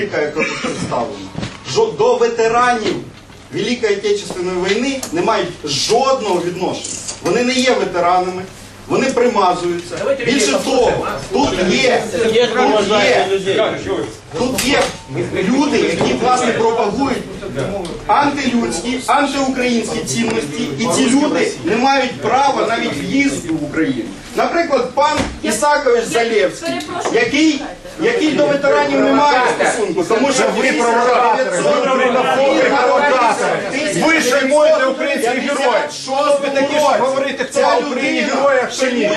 публіка, яка тут представлена, до ветеранів Великої Отечественної війни не мають жодного відношення. Вони не є ветеранами, вони примазуються. Більше того, тут є, тут є, тут є люди, які власне пропагують антилюдські, антиукраїнські цінності, і ці люди не мають права навіть в'їзду в Україну. Наприклад, пан Ісакович Залєвський, який, який до ветеранів не має стосунку, тому що ви Ви шаймуєте українських героїв. Що Ви такі ж говорите, хто в Україні героя, героїв чи ні?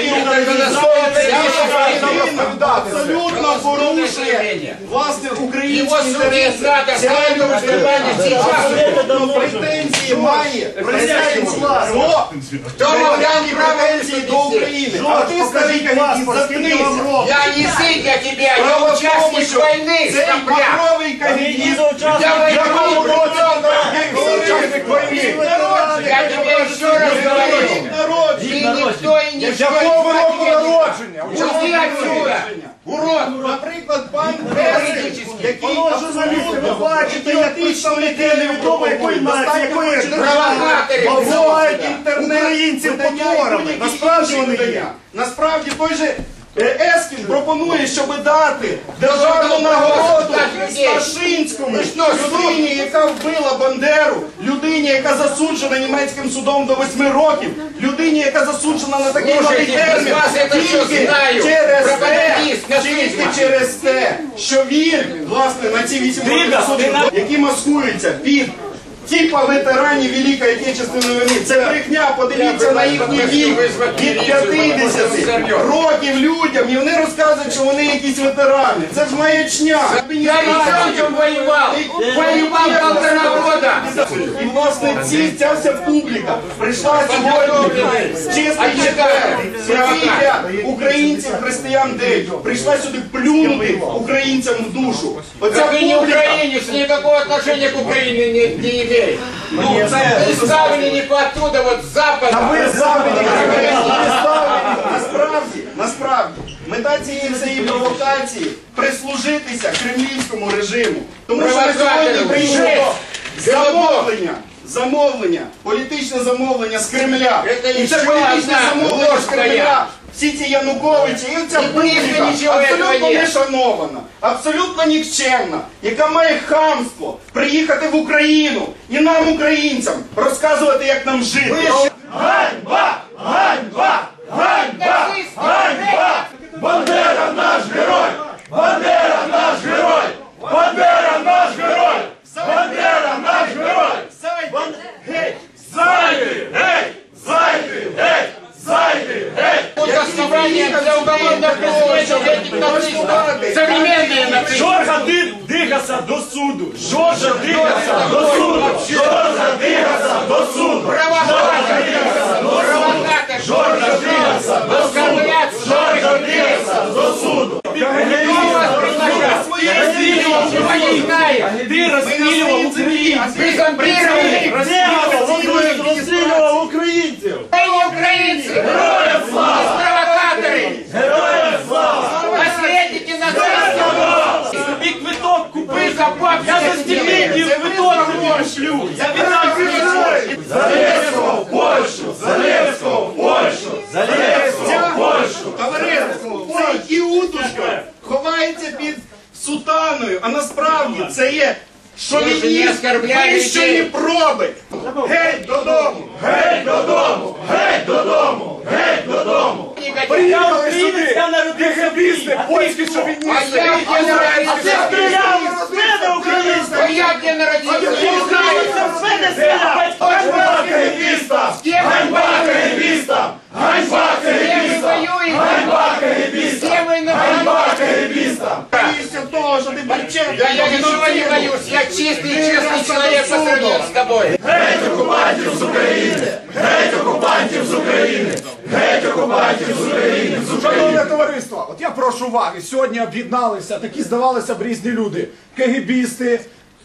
абсолютно порушує власне Его українські судить інтереси. надо, Ця правильно людина воспитание сейчас. абсолютно претензії має претензії до територіальні претензії до України. А ти скажи, заткнися. Я не сын для тебя, я Справа в тому, участник що войны, цей скопля. махровий кагібіст Я воевал, Учасник війни. я тебе еще раз говорю. Ты никто и ничто Якого не року ответит. народження? Уйди отсюда, урод. Наприклад, пан Березень, який абсолютно Ви бачите, як представники невідомо якої нації, якої Провокаторы. називають українців потворами. Насправді вони є. Насправді той же е, Ескін пропонує, щоб дати державну нагороду Сташинському людині, яка вбила Бандеру, людині, яка засуджена німецьким судом до 8 років, людині, яка засуджена на такий Слушайте, малий термін, вас я це все тільки знаю. через те, Пропагандист, тільки через те, що він, власне, на ці 8 років засуджений, які маскуються під Типа ветеранів Великої Отечественної війни. Це брехня, подивіться на їхній вік від 50 років людям, і вони розказують, що вони якісь ветерани. Це ж маячня. Я чем воевал. Воевал полтора года. І власне ці, ця вся публіка прийшла сьогодні з чистий четвер, день. Прийшла сюди плюнути українцям в душу. Оця вы не украинец, никакого отношения к Украине не, не имеет. Ну, вы ставили не по оттуда, вот с запада. Насправді, насправді, мета цієї всієї провокації прислужитися кремлівському режиму. Тому що на сьогодні прийшло замовлення. Замовлення, політичне замовлення з Кремля. І це політичне замовлення з Кремля. Всі ці Януковичі і ця публіка абсолютно не шанована, абсолютно нікчемна, яка має хамство приїхати в Україну і нам, українцям, розказувати, як нам жити. Бандера наш герой! Бандера ди- дигаса до суду. Жоржа дигаса до суду. Жоржа Дигаса до суду! Провокаторы. Провокаторы. Жоржа Дигаса до суду! Оскорблять Жоржа Дигаса до суду! Кто вас приглашал? Ничего не знаю. Ти розстрілював українців. Вы зомбировали. Розстрілював розстрілював українців. Вы За бабки Я за стипендію тобі шлю. Я віддам Залевського в Польщу! Залевського в Польщу! Залевського в Польщу! Товариство, цей іутушка ховається під сутаною, а насправді це є шовініст вищої проби. Геть додому! Геть додому! Геть додому! Геть додому! Приїхали сюди я народився польські шовіністи! я где А народился? ти стріляв з мене українців. А я где народился? Ти українців з мене стріляв. Ганьба кагебістам! Кем вы Ганьба воюете? кагебістам! Ганьба Кем вы кагебістам! воюете? Ганьба кагебістам! Кем вы на Ганьба кагебістам! Боїшся того, що ти Барченко. Да я ничего не боюсь, я чистый и честный человек по сравнению с тобой. Геть окупантів з України! Геть окупантів з України! Геть окупантів з України! З Шановне України! товариство, от я прошу уваги. Сьогодні об'єдналися такі, здавалося б, різні люди. КГБісти,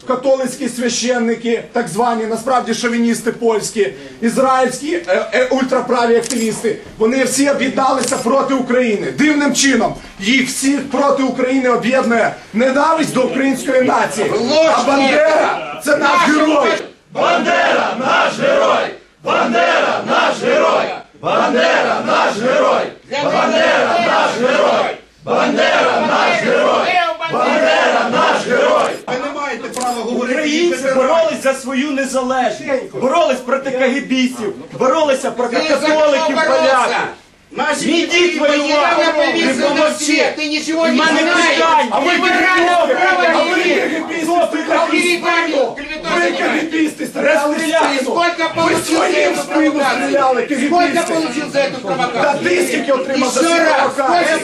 католицькі священники, так звані, насправді шовіністи польські, ізраїльські е, е, ультраправі активісти, вони всі об'єдналися проти України. Дивним чином їх всіх проти України об'єднує ненависть до української нації. А Бандера це наш герой. Бандера наш герой! Бандера наш герой! Бандера наш герой! Бандера наш герой! Бандера наш герой! Бандера наш герой! Ви не маєте права говорити Українці ветерани. боролись за свою незалежність, боролись проти кагібістів, боролися проти Ты за кто католиків, боролся? поляків. Наші Мій діти дід воював, Недавно не появился на помовчи. свет, ты ничего не У мене знаешь. питання. А вы морально права А не ви имеете. кагібісти стріляли в спину. Ви кагібісти стріляли в спину. Сколько Ви получил за своїм эту в спину провокацию? стріляли, Сколько кагібісти. получил за эту Та провокацию? ти скільки отримав за Еще ці